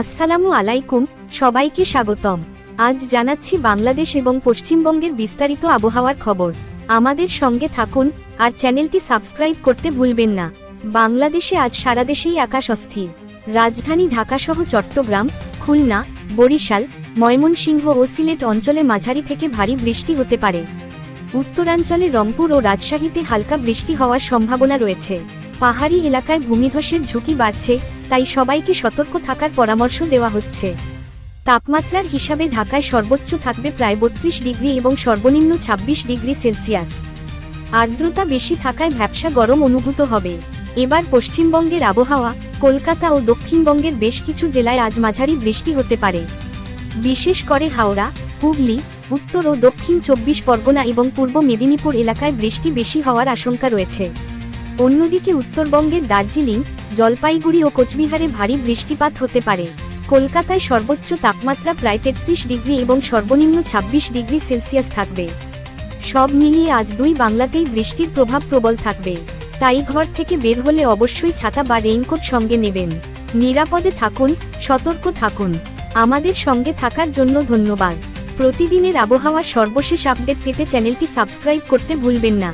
আসসালামু আলাইকুম, সবাইকে স্বাগতম। আজ জানাচ্ছি বাংলাদেশ এবং পশ্চিমবঙ্গের বিস্তারিত আবহাওয়ার খবর। আমাদের সঙ্গে থাকুন আর চ্যানেলটি সাবস্ক্রাইব করতে ভুলবেন না। বাংলাদেশে আজ সারা দেশেই আকাশ অস্থির। রাজধানী ঢাকাসহ চট্টগ্রাম, খুলনা, বরিশাল, ময়মনসিংহ ও সিলেট অঞ্চলে মাঝারি থেকে ভারী বৃষ্টি হতে পারে। উত্তরাঞ্চলে রংপুর ও রাজশাহীতে হালকা বৃষ্টি হওয়ার সম্ভাবনা রয়েছে। পাহাড়ি এলাকায় ভূমিধসের ঝুঁকি বাড়ছে, তাই সবাইকে সতর্ক থাকার পরামর্শ দেওয়া হচ্ছে। তাপমাত্রার হিসাবে ঢাকায় সর্বোচ্চ থাকবে প্রায় বত্রিশ ডিগ্রি এবং সর্বনিম্ন ২৬ ডিগ্রি সেলসিয়াস। আর্দ্রতা বেশি থাকায় ভ্যাবসা গরম অনুভূত হবে। এবার পশ্চিমবঙ্গের আবহাওয়া, কলকাতা ও দক্ষিণবঙ্গের বেশ কিছু জেলায় আজ মাঝারি বৃষ্টি হতে পারে। বিশেষ করে হাওড়া, হুগলি, উত্তর ও দক্ষিণ চব্বিশ পরগনা এবং পূর্ব মেদিনীপুর এলাকায় বৃষ্টি বেশি হওয়ার আশঙ্কা রয়েছে। অন্যদিকে উত্তরবঙ্গের দার্জিলিং, জলপাইগুড়ি ও কোচবিহারে ভারী বৃষ্টিপাত হতে পারে। কলকাতায় সর্বোচ্চ তাপমাত্রা প্রায় তেত্রিশ ডিগ্রি এবং সর্বনিম্ন ২৬ ডিগ্রি সেলসিয়াস থাকবে। সব মিলিয়ে আজ দুই বাংলাতেই বৃষ্টির প্রভাব প্রবল থাকবে। তাই ঘর থেকে বের হলে অবশ্যই ছাতা বা রেইনকোট সঙ্গে নেবেন। নিরাপদে থাকুন, সতর্ক থাকুন। আমাদের সঙ্গে থাকার জন্য ধন্যবাদ। প্রতিদিনের আবহাওয়ার সর্বশেষ আপডেট পেতে চ্যানেলটি সাবস্ক্রাইব করতে ভুলবেন না।